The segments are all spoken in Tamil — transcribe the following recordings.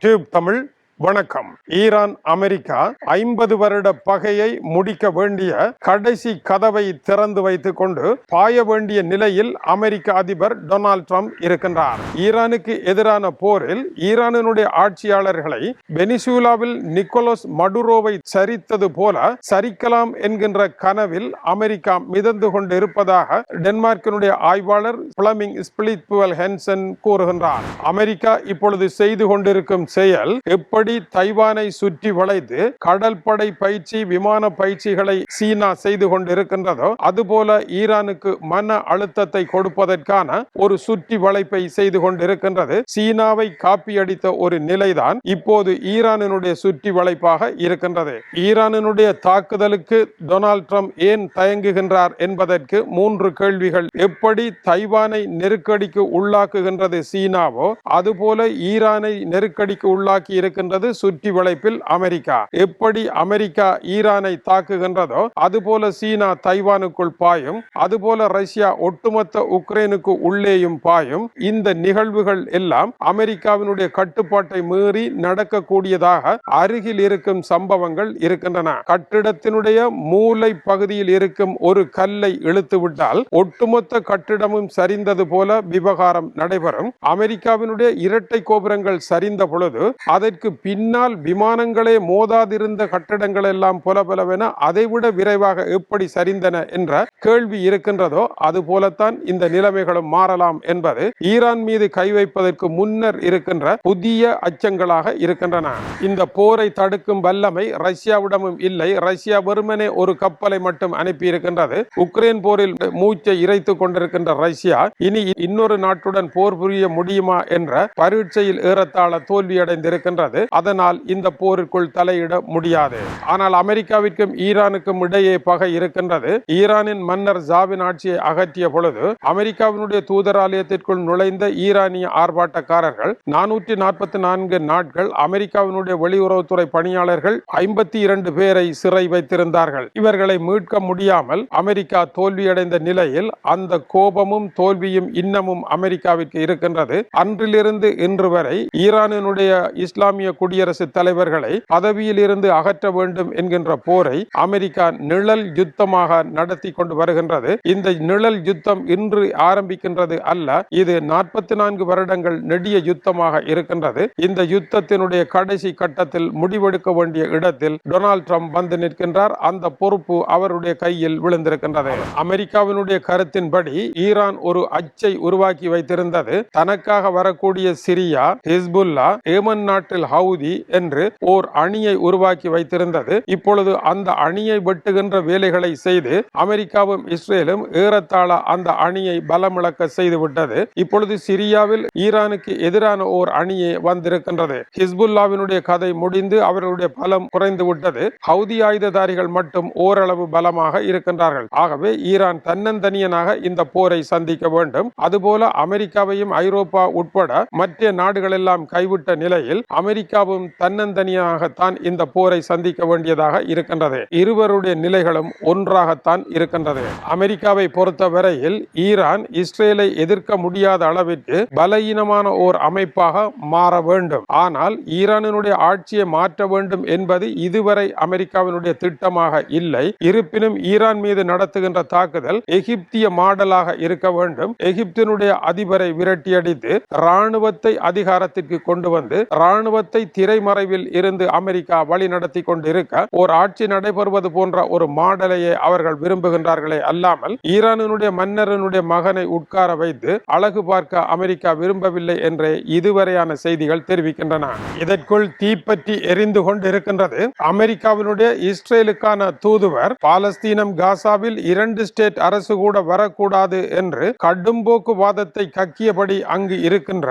டியூப் தமிழ் வணக்கம். ஈரான் அமெரிக்கா ஐம்பது வருட பகையை முடிக்க வேண்டிய கடைசி கதவை திறந்து வைத்துக் கொண்டு பாய வேண்டிய நிலையில் அமெரிக்க அதிபர் டொனால்ட் ட்ரம்ப் இருக்கின்றார். ஈரானுக்கு எதிரான போரில் ஈரானினுடைய ஆட்சியாளர்களை வெனிசூலாவில் நிக்கோலஸ் மடுரோவை சரித்தது போல சரிக்கலாம் என்கின்ற கனவில் அமெரிக்கா மிதந்து கொண்டிருப்பதாக டென்மார்க்கினுடைய ஆய்வாளர் பிளமிங் ஸ்பிளிட்புவல் ஹென்சன் கூறுகின்றார். அமெரிக்கா இப்பொழுது செய்து கொண்டிருக்கும் செயல் எப்படி தைவானை சுற்றி வளைத்து கடல் படை பயிற்சி விமான பயிற்சிகளை சீனா செய்து கொண்டிருக்கின்றதோ அதுபோல ஈரானுக்கு மன அழுத்தத்தை கொடுப்பதற்கான ஒரு சுற்றி வளைப்பை செய்து கொண்டிருக்கின்றது. சீனாவை காப்பியடித்த ஒரு நிலைதான் இப்போது ஈரானினுடைய சுற்றி வளைப்பாக இருக்கின்றது. ஈரானினுடைய தாக்குதலுக்கு டொனால்ட் ட்ரம்ப் ஏன் தயங்குகின்றார் என்பதற்கு மூன்று கேள்விகள். எப்படி தைவானை நெருக்கடிக்கு உள்ளாக்குகின்றது சீனாவோ அதுபோல ஈரானை நெருக்கடிக்கு உள்ளாக்கி இருக்கின்றது சுற்றி வளைப்பில் அமெரிக்கா. எப்படி அமெரிக்கா ஈரானை தாக்குகின்றதோ அதுபோல சீனா தைவானுக்குள் பாயும் அதுபோல ரஷ்யா ஒட்டுமொத்த உக்ரைனுக்கு உள்ளேயும் பாயும் இந்த நிகழ்வுகள் எல்லாம் அமெரிக்காவினுடைய கட்டுப்பாட்டை மீறி நடக்கக்கூடியதாக அருகில் இருக்கும் சம்பவங்கள் இருக்கின்றன. கட்டிடத்தினுடைய மூலை பகுதியில் இருக்கும் ஒரு கல்லை இழுத்து விட்டால் ஒட்டுமொத்த கட்டிடமும் சரிந்தது போல விவகாரம் நடைபெறும். அமெரிக்காவினுடைய இரட்டை கோபுரங்கள் சரிந்த பொழுது அதற்கு பின்னால் விமானங்களே மோதாதிருந்த கட்டிடங்கள் எல்லாம் புலபலவென அதைவிட விரைவாக எப்படி சரிந்தன என்ற கேள்வி இருக்கின்றதோ அது போலத்தான் இந்த நிலைமைகளும் மாறலாம் என்பது ஈரான் மீது கை வைப்பதற்கு முன்னர் இருக்கின்ற புதிய அச்சங்களாக இருக்கின்றன. இந்த போரை தடுக்கும் வல்லமை ரஷ்யாவிடமும் இல்லை. ரஷ்யா வெறுமனே ஒரு கப்பலை மட்டும் அனுப்பி இருக்கின்றது உக்ரைன் போரில் மூச்சை இறைத்துக் கொண்டிருக்கின்ற ரஷ்யா இனி இன்னொரு நாட்டுடன் போர் புரிய முடியுமா என்ற பரீட்சையில் ஏறத்தாழ தோல்வியடைந்திருக்கின்றது. அதனால் இந்த போருக்குள் தலையிட முடியாது. ஆனால் அமெரிக்காவிற்கும் ஈரானுக்கும் இடையே பகை இருக்கின்றது. ஈரானின் மன்னர் ஜாவின் ஆட்சியை அகற்றிய பொழுது அமெரிக்காவினுடைய தூதராலயத்திற்குள் நுழைந்த ஈரானிய ஆர்ப்பாட்டக்காரர்கள் நானூற்றி நாற்பத்தி நான்கு நாட்கள் அமெரிக்காவினுடைய வெளியுறவுத்துறை பணியாளர்கள் ஐம்பத்தி இரண்டு பேரை சிறை வைத்திருந்தார்கள். இவர்களை மீட்க முடியாமல் அமெரிக்கா தோல்வியடைந்த நிலையில் அந்த கோபமும் தோல்வியும் இன்னமும் அமெரிக்காவிற்கு இருக்கின்றது. அன்றிலிருந்து இன்று வரை ஈரானினுடைய இஸ்லாமிய குடியரசு தலைவர்களை பதவியில் இருந்து அகற்ற வேண்டும் என்கின்ற போரை அமெரிக்கா நிழல் யுத்தமாக நடத்தி கொண்டு வருகின்றது. இந்த நிழல் யுத்தம் இன்று ஆரம்பிக்கின்றது அல்ல இது நாற்பத்தி நான்கு வருடங்கள் நெடிய யுத்தமாக இருக்கின்றது. இந்த யுத்தத்தினுடைய கடைசி கட்டத்தில் முடிவெடுக்க வேண்டிய இடத்தில் டொனால்ட் ட்ரம்ப் வந்து நிற்கின்றார். அந்த பொறுப்பு அவருடைய கையில் விழுந்திருக்கின்றது. அமெரிக்காவினுடைய கருத்தின்படி ஈரான் ஒரு அச்சை உருவாக்கி வைத்திருந்தது. தனக்காக வரக்கூடிய சிரியா ஹிஸ்புல்லா ஏமன் நாட்டில் ஹவுதி என்று ஓர் அணியை உருவாக்கி வைத்திருந்தது. இப்பொழுது அந்த அணியை வெட்டுகின்ற வேலைகளை செய்து அமெரிக்காவும் இஸ்ரேலும் ஏறத்தாழ அந்த அணியை பலமிழக்க செய்துவிட்டது. இப்பொழுது சிரியாவில் ஈரானுக்கு எதிரான ஓர் அணியே வந்திருக்கின்றது. ஹிஸ்புல்லாவினுடைய கதை முடிந்து அவர்களுடைய பலம் குறைந்து விட்டது ஹவுதி ஆயுததாரிகள் மட்டும் ஓரளவு பலமாக இருக்கின்றார்கள். ஆகவே ஈரான் தன்னந்தனியனாக இந்த போரை சந்திக்க வேண்டும். அதுபோல அமெரிக்காவையும் ஐரோப்பா உட்பட மற்ற நாடுகள் எல்லாம் கைவிட்ட நிலையில் அமெரிக்கா அமெரிக்காவும் தன்னந்தனியாகத்தான் இந்த போரை சந்திக்க வேண்டியதாக இருக்கின்றது. இருவருடைய நிலைகளும் ஒன்றாகத்தான் இருக்கின்றது. அமெரிக்காவை பொறுத்தவரையில் ஈரான் இஸ்ரேலை எதிர்க்க முடியாத அளவிற்கு பலகீனமான ஓர் அமைப்பாக மாற வேண்டும். ஆனால் ஈரானினுடைய ஆட்சியை மாற்ற வேண்டும் என்பது இதுவரை அமெரிக்காவினுடைய திட்டமாக இல்லை. இருப்பினும் ஈரான் மீது நடத்துகின்ற தாக்குதல் எகிப்திய மாடலாக இருக்க வேண்டும். எகிப்தினுடைய அதிபரை விரட்டியடித்து ராணுவத்தை அதிகாரத்திற்கு கொண்டு வந்து ராணுவத்தை திரைமறைவில் இருந்து அமெரிக்கா வழி நடத்தி கொண்டிருக்க ஒரு ஆட்சி நடைபெறுவது போன்ற ஒரு மாடலையே அவர்கள் விரும்புகின்றார்களே அல்லாமல் ஈரானினுடைய மன்னரனுடைய மகனை உட்கார வைத்து அழகு பார்க்க அமெரிக்கா விரும்பவில்லை என்றே இதுவரையான செய்திகள் தெரிவிக்கின்றன. இதற்குள் தீப்பற்றி எரிந்து கொண்டிருக்கின்றது அமெரிக்காவினுடைய இஸ்ரேலுக்கான தூதுவர். பாலஸ்தீனம் காசாவில் இரண்டு ஸ்டேட் அரசு கூட வரக்கூடாது என்று கடும்போக்கு வாதத்தை கக்கியபடி அங்கு இருக்கின்ற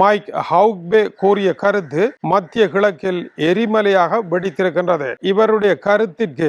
மைக் ஹவுக்பே கூறிய கருத்து மத்திய கிழக்கில் எரிமலையாக வெடித்திருக்கின்றது. இவருடைய கருத்திற்கு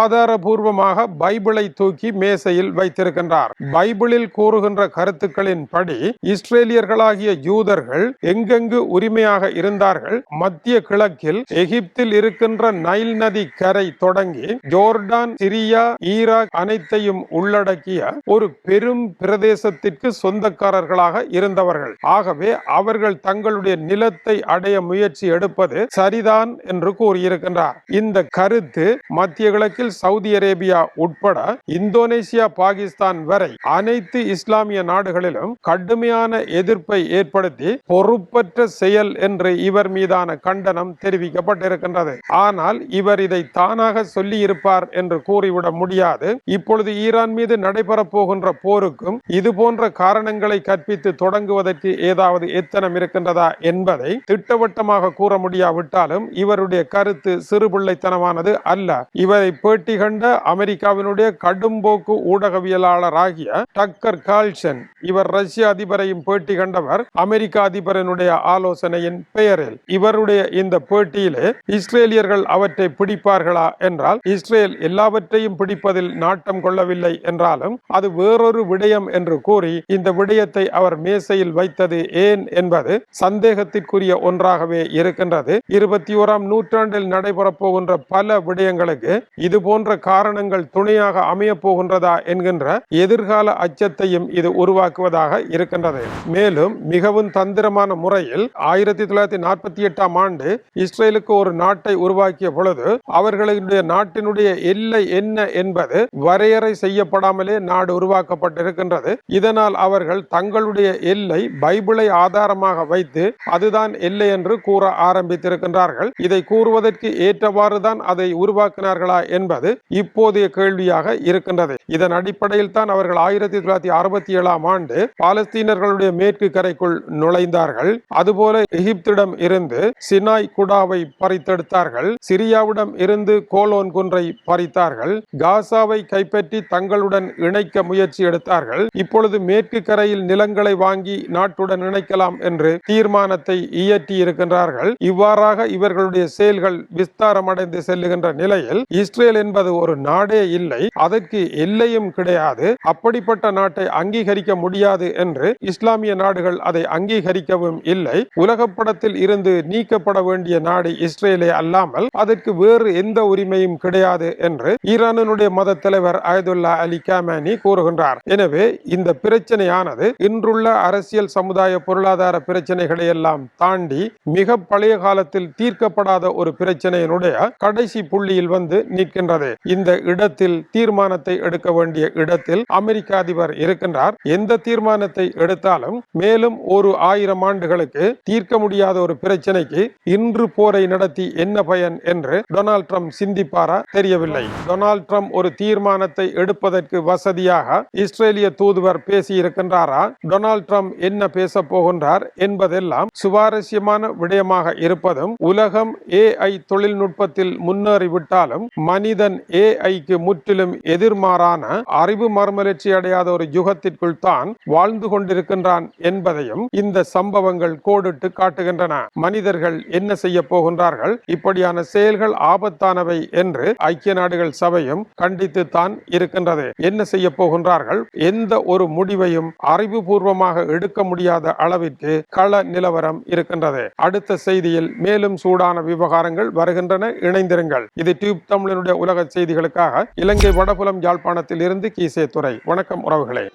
ஆதாரபூர்வமாக பைபிளை தூக்கி மேசையில் வைத்திருக்கின்றார். பைபிளில் கூறுகின்ற கருத்துக்களின் படி இஸ்ரேலியர்களாகிய யூதர்கள் எங்கெங்கு உரிமையாக இருந்தார்கள்? மத்திய கிழக்கில் எகிப்தில் இருக்கின்ற நைல் நதி கரை தொடங்கி ஜோர்டான் சிரியா ஈராக் அனைத்தையும் உள்ளடக்கிய ஒரு பெரும் பிரதேசத்திற்கு சொந்தக்காரர்களாக இருந்தவர்கள். ஆகவே அவர்கள் தங்களுடைய நிலத்தை அடைய முயற்சி முயற்சி எடுப்பது சரிதான் என்று கூறியிருக்கின்றார். இந்த கருத்து மத்திய கிழக்கில் சவுதி அரேபியா உட்பட இந்தோனேசியா பாகிஸ்தான் வரை அனைத்து இஸ்லாமிய நாடுகளிலும் கடுமையான எதிர்ப்பை ஏற்படுத்தி பொறுப்பற்ற செயல் என்று இவர் மீதான கண்டனம் தெரிவிக்கப்பட்டிருக்கின்றது. ஆனால் இவர் இதை தானாக சொல்லி இருப்பார் என்று கூறிவிட முடியாது. இப்பொழுது ஈரான் மீது நடைபெறப் போகின்ற போருக்கும் இது போன்ற காரணங்களை கற்பித்து தொடங்குவதற்கு ஏதாவது எத்தனம் இருக்கின்றதா என்பதை திட்டவட்டமாக கூற முடியாவிட்டாலும் இவருடைய கருத்து சிறுபிள்ளைத்தனமானது அல்ல. இவரை பேட்டி கண்ட அமெரிக்காவினுடைய கடும்போக்கு ஊடகவியலாளராகிய டக்கர் கால்சன் இவர் ரஷ்ய அதிபரையும் பேட்டி கண்டவர் அமெரிக்க அதிபரனுடைய ஆலோசனையின் பெயரில். இவருடைய இந்த பேட்டியிலே இஸ்ரேலியர்கள் அவற்றை பிடிப்பார்களா என்றால் இஸ்ரேல் எல்லாவற்றையும் பிடிப்பதில் நாட்டம் கொள்ளவில்லை என்றாலும் அது வேறொரு விடயம் என்று கூறி இந்த விடயத்தை அவர் மேசையில் வைத்தது ஏன் என்பது சந்தேகத்திற்குரிய ஒன்றாகவே இருக்கின்றது. இருபத்தி ஓராம் நூற்றாண்டில் நடைபெறப் போகின்ற பல விடயங்களுக்கு இது போன்ற காரணங்கள் துணையாக அமையப் போகின்றதா என்கின்ற எதிர்கால அச்சத்தையும் இது உருவாக்குவதாக இருக்கின்றது. மேலும் மிகவும் தந்திரமான முறையில் ஆயிரத்தி தொள்ளாயிரத்தி நாற்பத்தி எட்டாம் ஆண்டு இஸ்ரேலுக்கு ஒரு நாட்டை உருவாக்கிய பொழுது அவர்களுடைய நாட்டினுடைய எல்லை என்ன என்பது வரையறை செய்யப்படாமலே நாடு உருவாக்கப்பட்டிருக்கின்றது. இதனால் அவர்கள் தங்களுடைய எல்லை பைபிளை ஆதாரமாக வைத்து அதுதான் எல்லை என்று கூற ஆரம்பித்திருக்கின்றார்கள். இதை கூறுவதற்கு ஏற்றவாறுதான் அதை உருவாக்கினார்களா என்பது இப்போதைய கேள்வியாக இருக்கின்றது. இதன் அடிப்படையில் தான் அவர்கள் ஆயிரத்தி தொள்ளாயிரத்தி அறுபத்தி ஏழாம் ஆண்டு பாலஸ்தீனர்களுடைய மேற்கு கரைக்குள் நுழைந்தார்கள். அதுபோல எகிப்திடம் இருந்து சினாய் குடாவை பறித்தெடுத்தார்கள். சிரியாவிடம் இருந்து கோலோன் குன்றை பறித்தார்கள். காசாவை கைப்பற்றி தங்களுடன் இணைக்க முயற்சி எடுத்தார்கள். இப்பொழுது மேற்கு கரையில் நிலங்களை வாங்கி நாட்டுடன் இணைக்கலாம் என்று தீர்மானத்தை இயற்றி இருக்கின்றார்கள் இவ்வாறாக இவர்களுடைய செயல்கள் விஸ்தாரமடைந்து செல்லுகின்ற நிலையில் இஸ்ரேல் என்பது ஒரு நாடே இல்லை அதற்கு எல்லையும் கிடையாது அப்படிப்பட்ட நாட்டை அங்கீகரிக்க முடியாது என்று இஸ்லாமிய நாடுகள் அதை அங்கீகரிக்கவும் இல்லை. உலகப்படத்தில் இருந்து நீக்கப்பட வேண்டிய நாடு இஸ்ரேலே அல்லாமல் அதற்கு வேறு எந்த உரிமையும் கிடையாது என்று ஈரானினுடைய மத தலைவர் அயதுல்லா அலி காமானி கூறுகின்றார். எனவே இந்த பிரச்சனையானது இன்றுள்ள அரசியல் சமுதாய பொருளாதார பிரச்சனைகளை எல்லாம் தாண்டி மிக பழைய காலத்தில் தீர்க்கப்படாத ஒரு பிரச்சனையினுடைய கடைசி புள்ளியில் வந்து நிற்கின்றது. இந்த இடத்தில் தீர்மானத்தை எடுக்க வேண்டிய இடத்தில் அமெரிக்க அதிபர் இருக்கின்றார். எந்த தீர்மானத்தை எடுத்தாலும் மேலும் ஒரு ஆயிரம் ஆண்டுகளுக்கு தீர்க்க முடியாத ஒரு பிரச்சனைக்கு இன்று போரை நடத்தி என்ன பயன் என்று டொனால்ட் ட்ரம்ப் சிந்திப்பாரா தெரியவில்லை. டொனால்ட் ட்ரம்ப் ஒரு தீர்மானத்தை எடுப்பதற்கு வசதியாக இஸ்ரேலிய தூதுவர் பேசி இருக்கின்றாரா டொனால்ட் ட்ரம்ப் என்ன பேச போகின்றார் என்பதெல்லாம் சுவாரஸ்யமான விடயமாக இருப்பதும் உலகம் ஏஐ தொழில்நுட்பத்தில் முன்னேறிவிட்டாலும் மனிதன் ஏஐக்கு முற்றிலும் எதிர்மாறான அறிவு மறுமலர்ச்சி அடையாத ஒரு யுகத்திற்குள் தான் வாழ்ந்து கொண்டிருக்கின்றான் என்பதையும் இந்த சம்பவங்கள் கோடிட்டு காட்டுகின்றன. மனிதர்கள் என்ன செய்ய போகின்றார்கள்? இப்படியான செயல்கள் ஆபத்தானவை என்று ஐக்கிய நாடுகள் சபையும் கண்டித்து தான் இருக்கின்றது. என்ன செய்ய போகின்றார்கள்? எந்த ஒரு முடிவையும் அறிவுபூர்வமாக எடுக்க முடியாத அளவிற்கு கள நிலவரம் இருக்கின்றது. அடுத்த செய்தியில் மேலும் சூடான விவகாரங்கள் வருகின்றன. இணைந்திருங்கள். இது டியூப் தமிழனுடைய உலக செய்திகளுக்காக இலங்கை வடபுலம் யாழ்ப்பாணத்தில் இருந்து கீசே துறை வணக்கம் உறவுகளே.